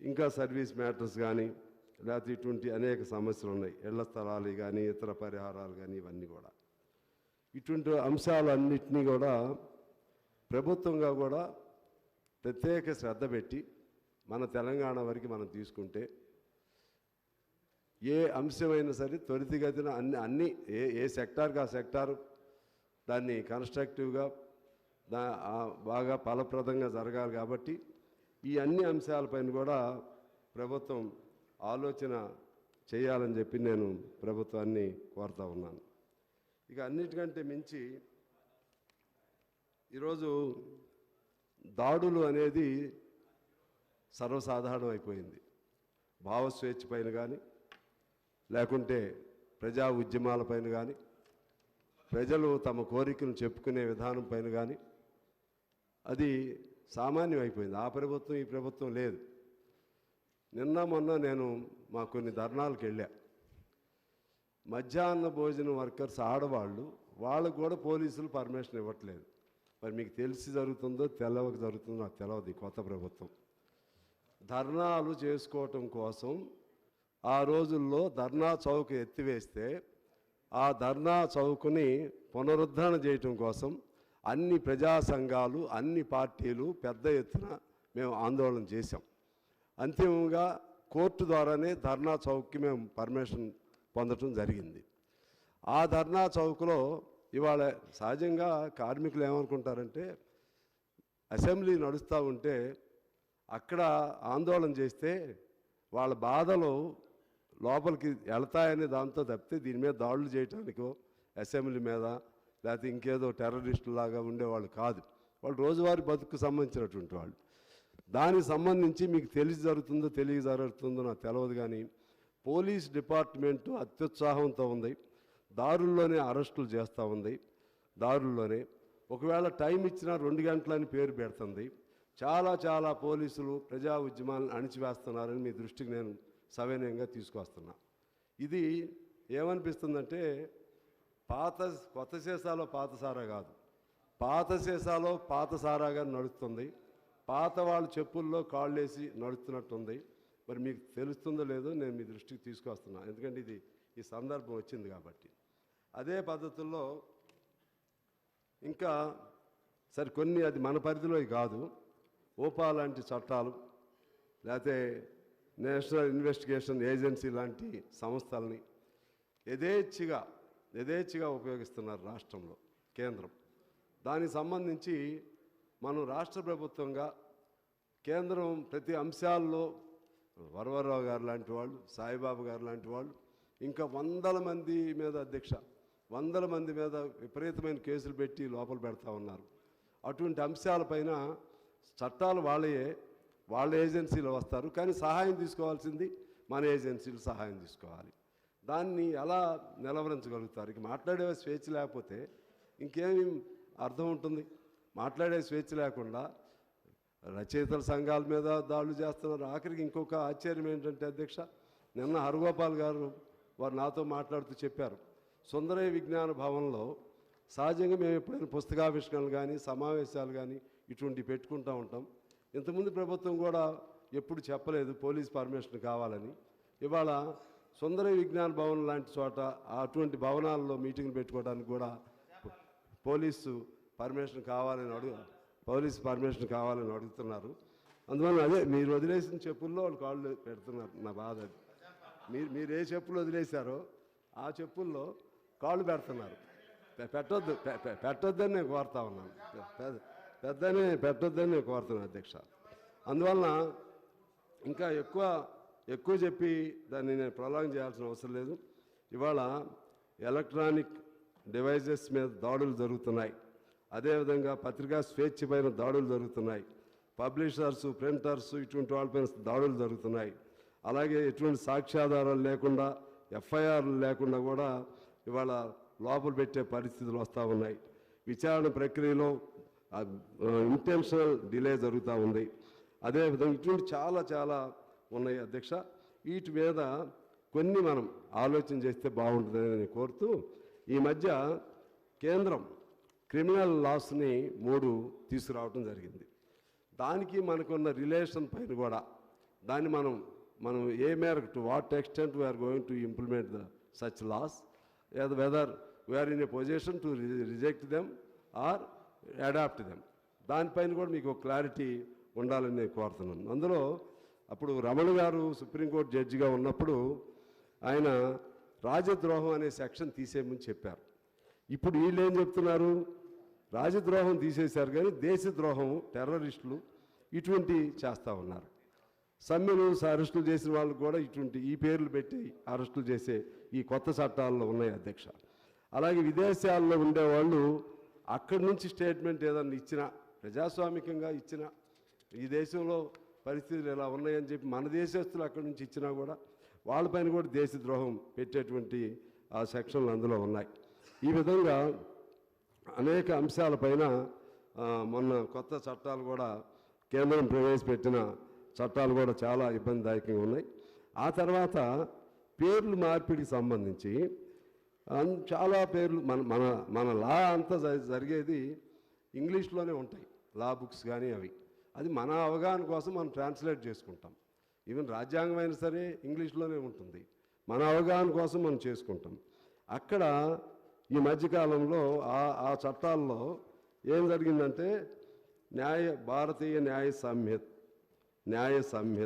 ఇంకా service matters కానీ లేకపోతే ఇటువంటి అనేక సమస్యలు ఉన్నాయి. ఇళ్ళ స్థలాలు కానీ ఇతర పరిహారాలు కానీ ఇవన్నీ కూడా. ఇటువంటి అంశాలన్నింటినీ కూడా ప్రభుత్వంగా కూడా ప్రత్యేక శ్రద్ధ పెట్టి మన తెలంగాణ వరకు మనం తీసుకుంటే ఏ అంశమైనా సరే త్వరితగతిన అన్ని అన్ని ఏ ఏ సెక్టార్కి ఆ సెక్టార్ దాన్ని కన్స్ట్రక్టివ్గా దా బాగా ఫలప్రదంగా జరగాలి కాబట్టి ఈ అన్ని అంశాలపైన కూడా ప్రభుత్వం ఆలోచన చేయాలని చెప్పి నేను ప్రభుత్వాన్ని కోరుతా ఉన్నాను. ఇక అన్నిటికంటే మించి ఈరోజు దాడులు అనేది సర్వసాధారణం అయిపోయింది. భావస్వేచ్ఛ పైన కానీ లేకుంటే ప్రజా ఉద్యమాలపైన కానీ ప్రజలు తమ కోరికలను చెప్పుకునే విధానం పైన కానీ అది సామాన్యం అయిపోయింది ఆ ప్రభుత్వం ఈ ప్రభుత్వం లేదు. నిన్న మొన్న నేను మా కొన్ని ధర్నాలకు వెళ్ళా. మధ్యాహ్న భోజనం వర్కర్స్ ఆడవాళ్ళు వాళ్ళకు కూడా పోలీసులు పర్మిషన్ ఇవ్వట్లేదు. మరి మీకు తెలిసి జరుగుతుందో తెలవక జరుగుతుందో నాకు తెలియదు కొత్త ప్రభుత్వం. ధర్నాలు చేసుకోవటం కోసం ఆ రోజుల్లో ధర్నా చౌక్ ఎత్తివేస్తే ఆ ధర్నా చౌక్ని పునరుద్ధరణ చేయటం కోసం అన్ని ప్రజా సంఘాలు అన్ని పార్టీలు పెద్ద ఎత్తున మేము ఆందోళన చేశాం. అంతిమంగా కోర్టు ద్వారానే ధర్నా చౌక్కి మేము పర్మిషన్ పొందటం జరిగింది. ఆ ధర్నా చౌక్లో ఇవాళ సహజంగా కార్మికులు ఏమనుకుంటారంటే అసెంబ్లీ నడుస్తూ ఉంటే అక్కడ ఆందోళన చేస్తే వాళ్ళ బాధలు లోపలికి వెళతాయనే దాంతో తప్పితే దీని మీద దాడులు చేయటానికో అసెంబ్లీ మీద లేకపోతే ఇంకేదో టెర్రరిస్టులాగా ఉండేవాళ్ళు కాదు. వాళ్ళు రోజువారీ బతుకు సంబంధించినటువంటి వాళ్ళు. దానికి సంబంధించి మీకు తెలిసి జరుగుతుందో తెలియ జరుగుతుందో నాకు తెలియదు కానీ పోలీస్ డిపార్ట్మెంటు అత్యుత్సాహంతో ఉంది. దారుల్లోనే అరెస్టులు చేస్తూ ఉంది. దారుల్లోనే. ఒకవేళ టైం ఇచ్చినా రెండు గంటలని పేరు పెడుతుంది. చాలా చాలా పోలీసులు ప్రజా ఉద్యమాలను అణిచివేస్తున్నారని మీ దృష్టికి నేను సవినయంగా తీసుకొస్తున్నా ఇది ఏమనిపిస్తుందంటే పాత కొత్త సీసాలో పాత సారా కాదు. పాత సీసాలో పాత సారాగా నడుస్తుంది. పాత వాళ్ళ చెప్పుల్లో కాళ్ళేసి నడుస్తున్నట్టుంది. మరి మీకు తెలుస్తుందో లేదో నేను మీ దృష్టికి తీసుకొస్తున్నా. ఎందుకంటే ఇది ఈ సందర్భం వచ్చింది కాబట్టి. అదే పద్ధతుల్లో ఇంకా సరే కొన్ని అది మన పరిధిలో కాదు. ఓపా లాంటి చట్టాలు లేకపోతే నేషనల్ ఇన్వెస్టిగేషన్ ఏజెన్సీ లాంటి సంస్థల్ని యథేచ్ఛగా యథేచ్ఛగా ఉపయోగిస్తున్నారు రాష్ట్రంలో కేంద్రం. దానికి సంబంధించి మనం రాష్ట్ర ప్రభుత్వంగా కేంద్రం ప్రతి అంశాల్లో వరవరరావు గారు లాంటి వాళ్ళు సాయిబాబు గారు లాంటి వాళ్ళు ఇంకా వందల మంది మీద అధ్యక్ష వందల మంది మీద విపరీతమైన కేసులు పెట్టి లోపల పెడతా ఉన్నారు. అటువంటి అంశాలపైన చట్టాలు వాళ్ళయే వాళ్ళ ఏజెన్సీలు వస్తారు. కానీ సహాయం తీసుకోవాల్సింది మన ఏజెన్సీలు సహాయం తీసుకోవాలి. దాన్ని ఎలా నిలవరించగలుగుతారు. ఇక మాట్లాడే స్వేచ్ఛ లేకపోతే ఇంకేమి అర్థం ఉంటుంది? మాట్లాడే స్వేచ్ఛ లేకుండా రచయితల సంఘాల మీద దాడులు చేస్తున్నారు. ఆఖరికి ఇంకొక ఆశ్చర్యం ఏంటంటే అధ్యక్ష నిన్న హరగోపాల్ గారు వారు నాతో మాట్లాడుతూ చెప్పారు. సుందరయ్య విజ్ఞాన భవన్లో సహజంగా మేము ఎప్పుడైనా పుస్తకావిష్కరణలు కానీ సమావేశాలు కానీ ఇటువంటి పెట్టుకుంటూ ఉంటాం. ఇంతకుముందు ప్రభుత్వం కూడా ఎప్పుడు చెప్పలేదు పోలీస్ పర్మిషన్ కావాలని. ఇవాళ సుందర విజ్ఞాన భవన్ లాంటి చోట అటువంటి భవనాల్లో మీటింగ్లు పెట్టుకోవడానికి కూడా పోలీసు పర్మిషన్ కావాలని అడుగు పోలీస్ పర్మిషన్ కావాలని అడుగుతున్నారు. అందువల్ల అదే మీరు వదిలేసిన చెప్పుల్లో వాళ్ళు కాళ్ళు పెడుతున్నారు నా బాధ అది. మీరు మీరు ఏ చెప్పులు వదిలేశారో ఆ చెప్పుల్లో కాళ్ళు పెడుతున్నారు. పెట్టొద్దు పె- పెట్టొద్దని నేను కోరుతా ఉన్నాను. పెద్ద- పెద్దని పెట్టొద్దని నేను కోరుతున్నాను అధ్యక్ష. అందువలన ఇంకా ఎక్కువ ఎక్కువ చెప్పి దాన్ని నేను ప్రొలాంగ్ చేయాల్సిన అవసరం లేదు. ఇవాళ ఎలక్ట్రానిక్ డివైజెస్ మీద దాడులు జరుగుతున్నాయి. అదేవిధంగా పత్రికా స్వేచ్ఛ పైన దాడులు జరుగుతున్నాయి. పబ్లిషర్స్ ప్రింటర్స్ ఇటువంటి వాళ్ళపైన దాడులు జరుగుతున్నాయి. అలాగే ఎటువంటి సాక్ష్యాధారాలు లేకుండా ఎఫ్ఐఆర్లు లేకుండా కూడా ఇవాళ లోపల పెట్టే పరిస్థితులు వస్తూ ఉన్నాయి. విచారణ ప్రక్రియలో ఇంటెన్షనల్ డిలే జరుగుతూ ఉంది. అదేవిధంగా ఇటువంటి చాలా చాలా ఉన్నాయి అధ్యక్ష. వీటి మీద కొన్ని మనం ఆలోచన చేస్తే బాగుంటుందని కోరుతూ ఈ మధ్య కేంద్రం క్రిమినల్ లాస్ని మూడు తీసుకురావడం జరిగింది. దానికి మనకున్న రిలేషన్ పైన కూడా దాన్ని మనం మనం ఏ మేరకు to what extent we are going to implement the such laws whether we are in a position to reject them or adopt them దానిపైన కూడా మీకు క్లారిటీ ఉండాలని నేను కోరుతున్నాను. అందులో అప్పుడు రమణ గారు సుప్రీంకోర్టు జడ్జిగా ఉన్నప్పుడు ఆయన రాజద్రోహం అనే సెక్షన్ తీసేయమని చెప్పారు. ఇప్పుడు వీళ్ళు ఏం చెప్తున్నారు? రాజద్రోహం తీసేశారు కానీ దేశద్రోహం టెర్రరిస్టులు ఇటువంటి చేస్తూ ఉన్నారు. సమ్మెలు అరెస్టులు చేసిన వాళ్ళు కూడా ఇటువంటి ఈ పేర్లు పెట్టి అరెస్టులు చేసే ఈ కొత్త చట్టాల్లో ఉన్నాయి అధ్యక్ష. అలాగే విదేశాల్లో ఉండేవాళ్ళు అక్కడి నుంచి స్టేట్మెంట్ ఏదన్నా ఇచ్చినా ప్రజాస్వామికంగా ఇచ్చిన ఈ దేశంలో పరిస్థితులు ఇలా ఉన్నాయని చెప్పి మన దేశస్తులు అక్కడి నుంచి ఇచ్చినా కూడా వాళ్ళపైన కూడా దేశద్రోహం పెట్టేటువంటి ఆ సెక్షన్లు అందులో ఉన్నాయి. ఈ విధంగా అనేక అంశాలపైన మొన్న కొత్త చట్టాలు కూడా కేంద్రం ప్రవేశపెట్టిన చట్టాలు కూడా చాలా ఇబ్బందిదాయకంగా ఉన్నాయి. ఆ తర్వాత పేర్లు మార్పిడికి సంబంధించి చాలా పేర్లు మన మన మన లా అంతా జరిగేది ఇంగ్లీష్లోనే ఉంటాయి. లా బుక్స్ కానీ అవి. అది మన అవగాహన కోసం మనం ట్రాన్స్లేట్ చేసుకుంటాం. ఈవెన్ రాజ్యాంగం అయినా సరే ఇంగ్లీష్లోనే ఉంటుంది. మన అవగాహన కోసం మనం చేసుకుంటాం. అక్కడ ఈ మధ్యకాలంలో ఆ ఆ చట్టాల్లో ఏం జరిగిందంటే న్యాయ భారతీయ న్యాయ సంహిత న్యాయ సంహిత